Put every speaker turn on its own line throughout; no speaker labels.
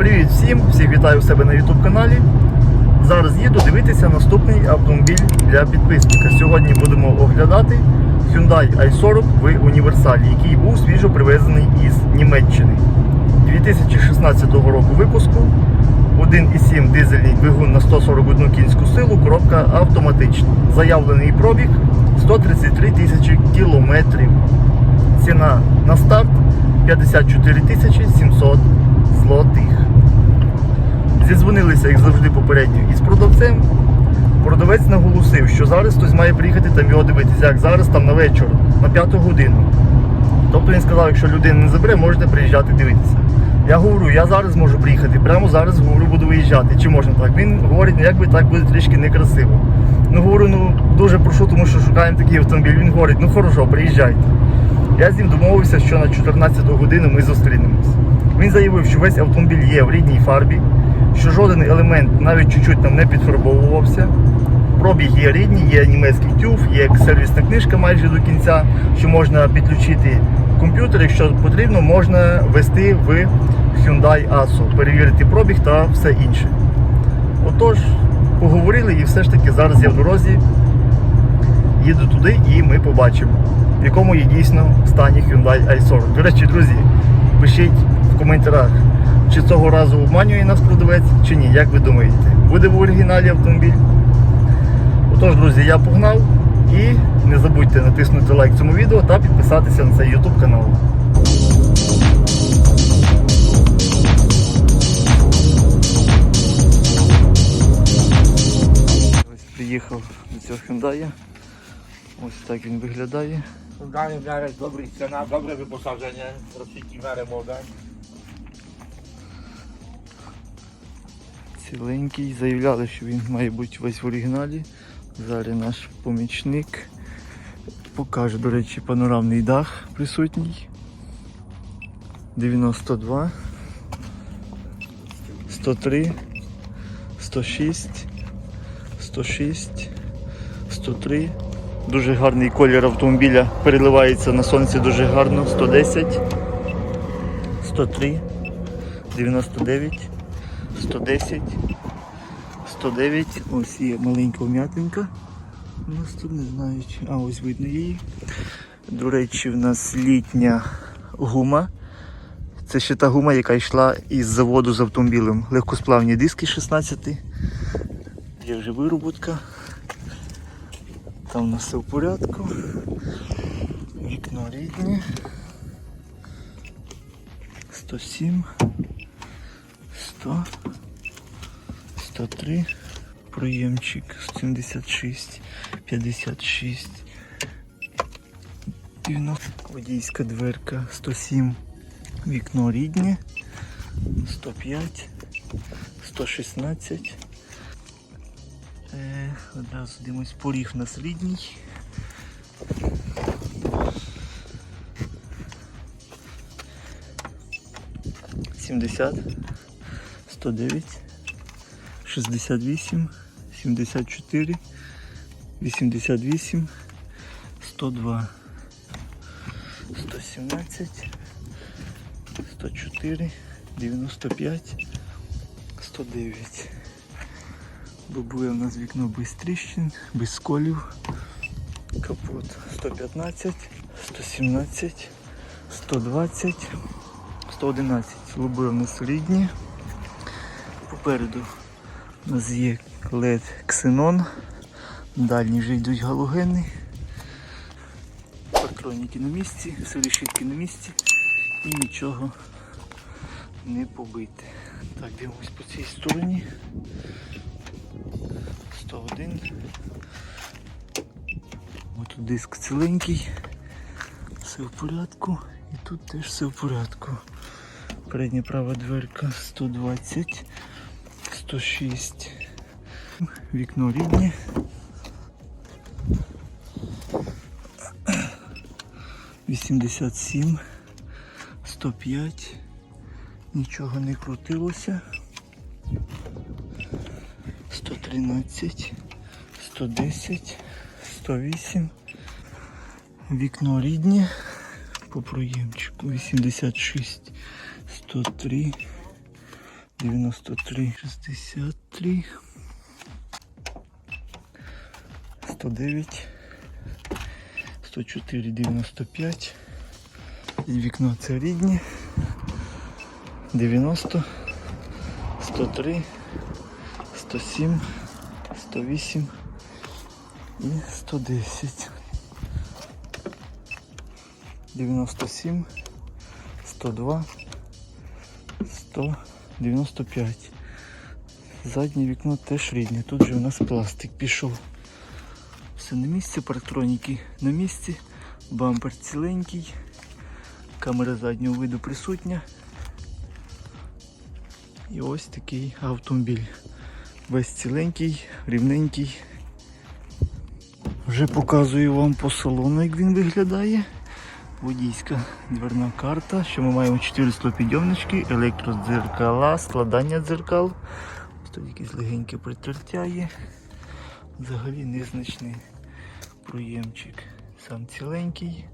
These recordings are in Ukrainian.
Привіт всім! Всіх вітаю у себе на YouTube каналі. Зараз їду дивитися наступний автомобіль для підписника. Сьогодні будемо оглядати Hyundai i40 в універсалі, який був свіжо привезений із Німеччини. 2016 року випуску. 1,7 дизельний двигун на 141 кінську силу, коробка автоматична. Заявлений пробіг 133 тисячі кілометрів. Ціна на старт 54 тисячі 700 Зізвонилися, як завжди, попередньо із продавцем. Продавець наголосив, що зараз хтось має приїхати там його дивитися, як зараз там на вечір, на п'яту годину. Тобто він сказав, якщо людина не забере, можете приїжджати дивитися. Я говорю, я зараз можу приїхати, прямо зараз говорю, буду виїжджати. Чи можна так? Він говорить, ну якби так буде трішки некрасиво. Ну говорю, ну дуже прошу, тому що шукаємо такий автомобіль. Він говорить, ну хорошо, приїжджайте. Я з ним домовився, що на 14 годину ми зустрінемось. Він заявив, що весь автомобіль є в рідній фарбі, що жоден елемент навіть чуть-чуть там не підфарбовувався. Пробіг є рідний, є німецький тюф, є сервісна книжка майже до кінця, що можна підключити комп'ютер, якщо потрібно, можна ввести в Hyundai ASO, перевірити пробіг та все інше. Отож, поговорили і все ж таки зараз я в дорозі їду туди і ми побачимо, в якому є дійсно стані Hyundai i40. До речі, друзі, пишіть в коментарях, чи цього разу обманює нас продавець, чи ні, як ви думаєте, буде в оригіналі автомобіль? Отож, друзі, я погнав і не забудьте натиснути лайк цьому відео та підписатися на цей YouTube канал. Ось приїхав до цього Hyundai. Ось так він виглядає.
Hyundai miarę dobrych cena, dobre wyposażenie, roczniki
Ціленький. Заявляли, що він має бути весь в оригіналі. Зараз наш помічник покаже, до речі, панорамний дах присутній. 92, 103, 106, 106, 103. Дуже гарний колір автомобіля переливається на сонці дуже гарно. 110, 103, 99. 110, 109, ось є маленька вм'ятинка. У нас тут не знаю, а ось видно її. До речі, в нас літня гума. Це ще та гума, яка йшла із заводу з автомобілем. Легкосплавні диски 16. Є вже вироботка. Там у нас все в порядку. Вікно рідне. 107. 100, 103, проємчик 76, 56, 90, водійська дверка 107, вікно рідне, 105, 116. Е, одразу дивимось, поріг нас рідній. Сімдесят. 109, 68, 74, 88, 102, 117, 104, 95, 109. Бабує у нас вікно без тріщин, без сколів. Капот 115, 117, 120, 111. Лобує у нас рідні. Попереду у нас є LED Xenon, дальні вже йдуть галогени, патроніки на місці, все на місці і нічого не побите. Так, дивимось по цій стороні. 101. Ось тут диск ціленький, все в порядку і тут теж все в порядку. Передня права дверка 120. 106. Вікно рідне. Вісімдесят сім, сто п'ять, нічого не крутилося. Сто тринадцять, сто десять, сто вісім. Вікно рідне по проємчику 86, 103, 93, 63, 109, 104, 95. І вікно це рідні. 90, 103, 107, 108 і 110. 97, 102, 195. Заднє вікно теж рідне. Тут же у нас пластик пішов. Все на місці, парктроніки на місці, бампер ціленький, камера заднього виду присутня. І ось такий автомобіль. Весь ціленький, рівненький. Вже показую вам по салону, як він виглядає. Водійська дверна карта, що ми маємо 4 стопідйомнички, електродзеркала, складання дзеркал. Тут якесь легеньке притертя є. Взагалі незначний проємчик. Сам ціленький.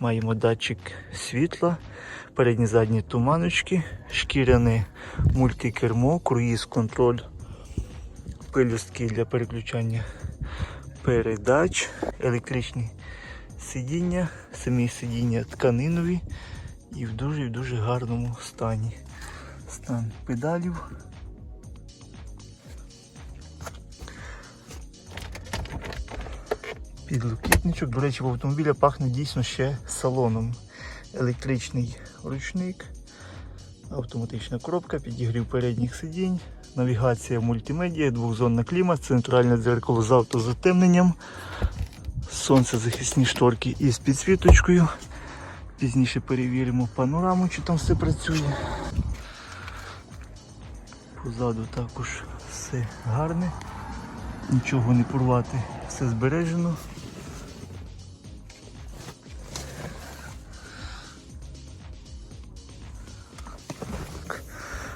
Маємо датчик світла, передні задні туманочки, шкіряне мультикермо, круїз контроль, пелюстки для переключання передач, електричні сидіння, самі сидіння тканинові і в дуже в дуже гарному стані. Стан педалів. Підлокітничок. До речі, в автомобіля пахне дійсно ще салоном. Електричний ручник, автоматична коробка, підігрів передніх сидінь, навігація мультимедіа, двохзонна клімат, центральне дзеркало з автозатемненням, сонцезахисні шторки із підсвіточкою. Пізніше перевіримо панораму, чи там все працює. Позаду також все гарне, нічого не порвати, все збережено.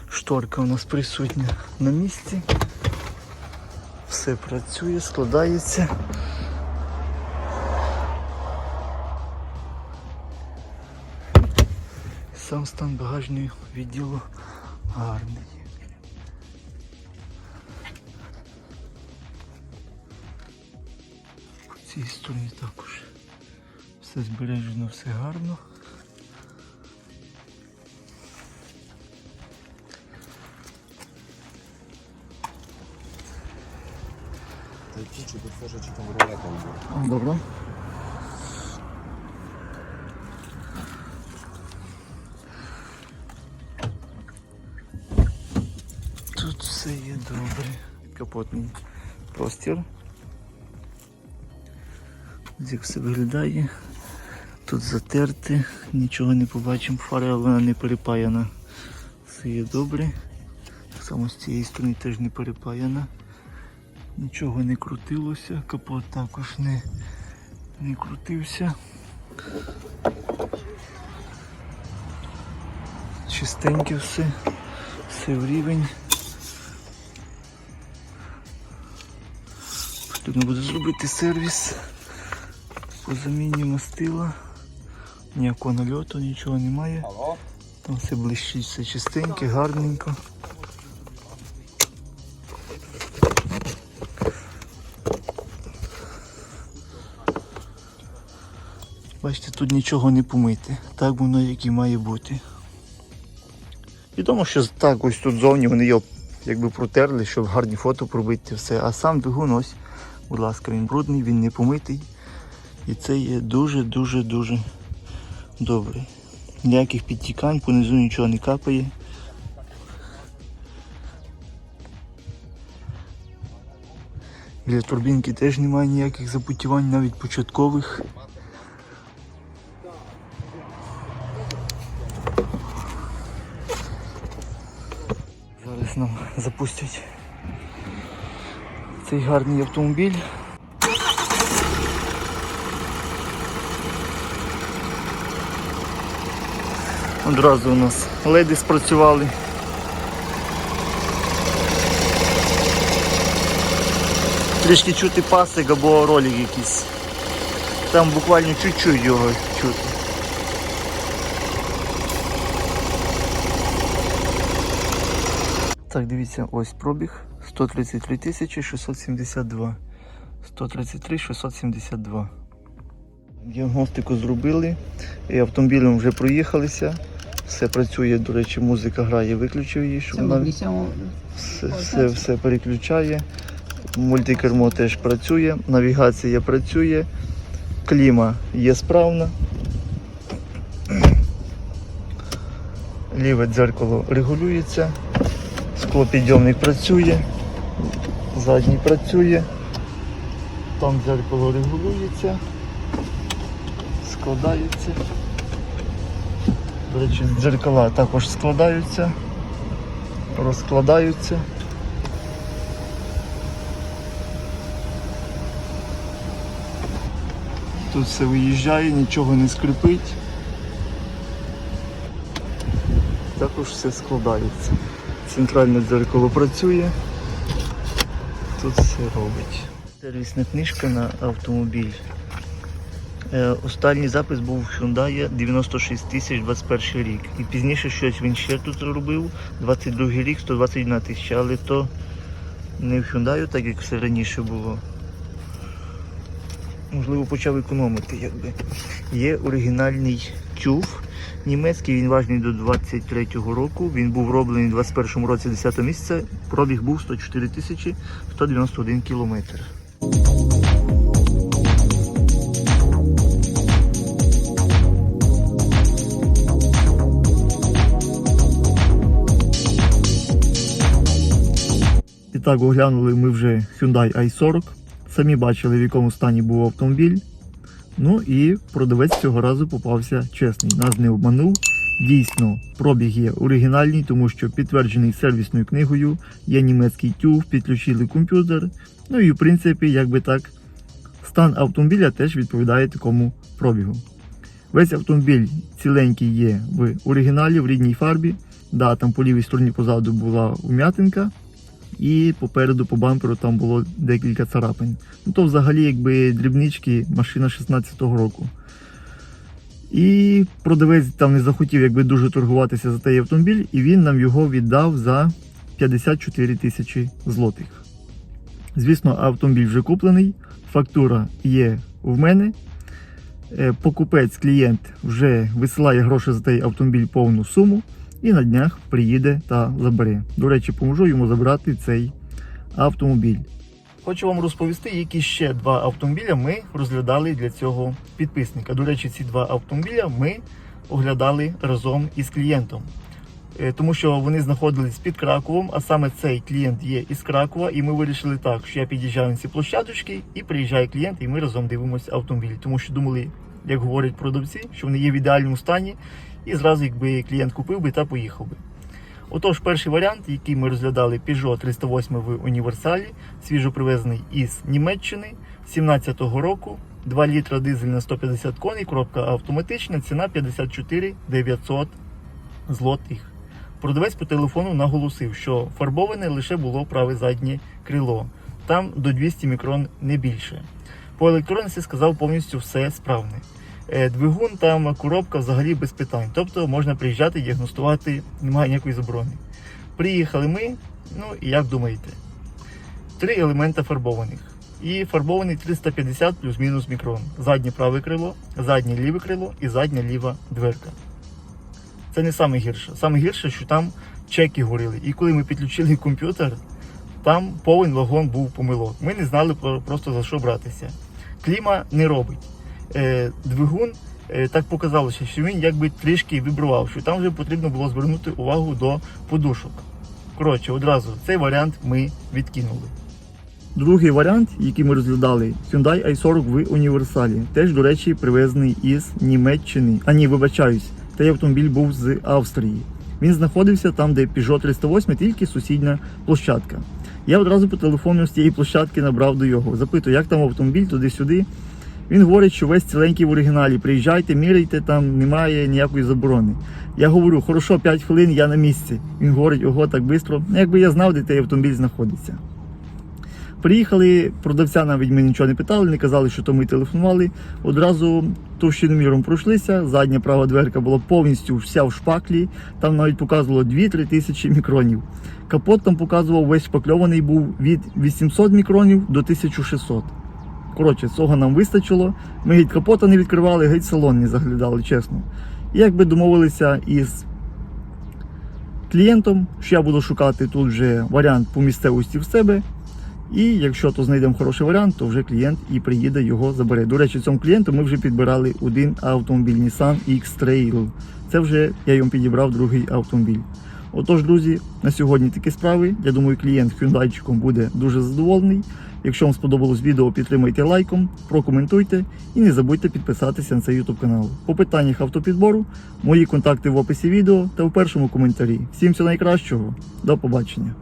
Шторка у нас присутня на місці. Все працює, складається. Сам стан багажного відділу гарний. По цій стороні також все збережено, все гарно.
Й підходжу, чи там рулета.
Добре. Тут все є добре. Капотний простір. Як все виглядає. Тут затерти, нічого не побачимо, фара вона не перепаяна. Все є добре. Так само з цієї сторони теж не перепаяна. Нічого не крутилося, капот також не, не крутився. Чистеньке все, все в рівень. Потрібно буде зробити сервіс по заміні мастила. Ніякого нальоту, нічого немає. Там все блищить, все чистеньке, гарненько. Бачите, тут нічого не помити. Так воно як і має бути. Відомо, що так ось тут зовні вони його якби протерли, щоб гарні фото пробити все. А сам двигун ось, будь ласка, він брудний, він не помитий. І це є дуже-дуже-дуже добре. Ніяких підтікань, понизу нічого не капає. Біля турбінки теж немає ніяких запутівань, навіть початкових. Зараз нам запустять цей гарний автомобіль. Одразу у нас леди спрацювали. Трішки чути пасик або ролик якийсь. Там буквально чуть-чуть його чути. Так, дивіться, ось пробіг 133 тисячі 672. 133 672. Діагностику зробили, і автомобілем вже проїхалися. Все працює, до речі, музика грає, виключив її, щоб вона все, все, все переключає. Мультикермо теж працює, навігація працює, кліма є справна. Ліве дзеркало регулюється, склопідйомник працює, задній працює, там дзеркало регулюється, складається. До речі, дзеркала також складаються, розкладаються. Тут все виїжджає, нічого не скрипить. Також все складається. Центральне дзеркало працює. Тут все робить. Сервісна книжка на автомобіль. Е, Останній запис був в Hyundai 96 тисяч 21 рік. І пізніше щось він ще тут робив. 22 рік 121 тисяча, але то не в Hyundai, так як все раніше було. Можливо, почав економити, якби. Є оригінальний тюф німецький, він важний до 23-го року. Він був роблений у 21-му році 10 місяця. Пробіг був 104 тисячі 191 кілометр. І так оглянули ми вже Hyundai i40. Самі бачили, в якому стані був автомобіль. Ну і продавець цього разу попався чесний. Нас не обманув. Дійсно, пробіг є оригінальний, тому що підтверджений сервісною книгою, є німецький тюф, підключили комп'ютер. Ну і в принципі, якби так, стан автомобіля теж відповідає такому пробігу. Весь автомобіль ціленький є в оригіналі, в рідній фарбі. Да, там по лівій стороні позаду була ум'ятинка, і попереду по бамперу там було декілька царапин. Ну то взагалі якби дрібнички машина 16-го року. І продавець там не захотів якби дуже торгуватися за той автомобіль, і він нам його віддав за 54 тисячі злотих. Звісно, автомобіль вже куплений, фактура є в мене. Е, Покупець, клієнт вже висилає гроші за той автомобіль повну суму і на днях приїде та забере. До речі, поможу йому забрати цей автомобіль. Хочу вам розповісти, які ще два автомобіля ми розглядали для цього підписника. До речі, ці два автомобіля ми оглядали разом із клієнтом. Е, Тому що вони знаходились під Краковом, а саме цей клієнт є із Кракова, і ми вирішили так, що я під'їжджаю на ці площадочки і приїжджає клієнт, і ми разом дивимося автомобілі. Тому що думали, як говорять продавці, що вони є в ідеальному стані, і зразу, якби клієнт купив би та поїхав би. Отож, перший варіант, який ми розглядали Peugeot 308 в універсалі, свіжо привезений із Німеччини 17-го року, 2 літра дизель на 150 коней, коробка автоматична, ціна 54 900 злотих. Продавець по телефону наголосив, що фарбоване лише було праве заднє крило, там до 200 мікрон не більше. По електроніці сказав повністю все справне. Е, Двигун там коробка взагалі без питань. Тобто можна приїжджати, діагностувати, немає ніякої заборони. Приїхали ми, ну і як думаєте? Три елемента фарбованих. І фарбований 350 плюс-мінус мікрон. Заднє праве крило, заднє ліве крило і задня ліва дверка. Це не саме гірше. Саме гірше, що там чеки горіли. І коли ми підключили комп'ютер, там повен вагон був помилок. Ми не знали про- просто за що братися. Кліма не робить. Е, двигун е, так показалося, що він якби трішки вібрував, що там вже потрібно було звернути увагу до подушок. Коротше, одразу цей варіант ми відкинули. Другий варіант, який ми розглядали, Hyundai i40 в універсалі. Теж, до речі, привезений із Німеччини. А ні, вибачаюсь, цей автомобіль був з Австрії. Він знаходився там, де Peugeot 308, тільки сусідня площадка. Я одразу по телефону з цієї площадки набрав до його. Запитую, як там автомобіль туди-сюди. Він говорить, що весь ціленький в оригіналі. Приїжджайте, міряйте, там немає ніякої заборони. Я говорю, хорошо, 5 хвилин, я на місці. Він говорить, ого, так швидко. Ну, якби я знав, де цей автомобіль знаходиться. Приїхали, продавця навіть ми нічого не питали, не казали, що то ми телефонували. Одразу товщиноміром пройшлися. Задня права дверка була повністю вся в шпаклі. Там навіть показувало 2-3 тисячі мікронів. Капот там показував, весь шпакльований був від 800 мікронів до 1600. Коротше, цього нам вистачило. Ми геть капота не відкривали, геть салон не заглядали, чесно. І якби домовилися із клієнтом, що я буду шукати тут вже варіант по місцевості в себе. І якщо то знайдемо хороший варіант, то вже клієнт і приїде його забере. До речі, цьому клієнту ми вже підбирали один автомобіль Nissan X-Trail. Це вже я йому підібрав другий автомобіль. Отож, друзі, на сьогодні такі справи. Я думаю, клієнт Hyundai буде дуже задоволений. Якщо вам сподобалось відео, підтримайте лайком, прокоментуйте і не забудьте підписатися на цей YouTube канал. По питаннях автопідбору мої контакти в описі відео та в першому коментарі. Всім всього найкращого, до побачення.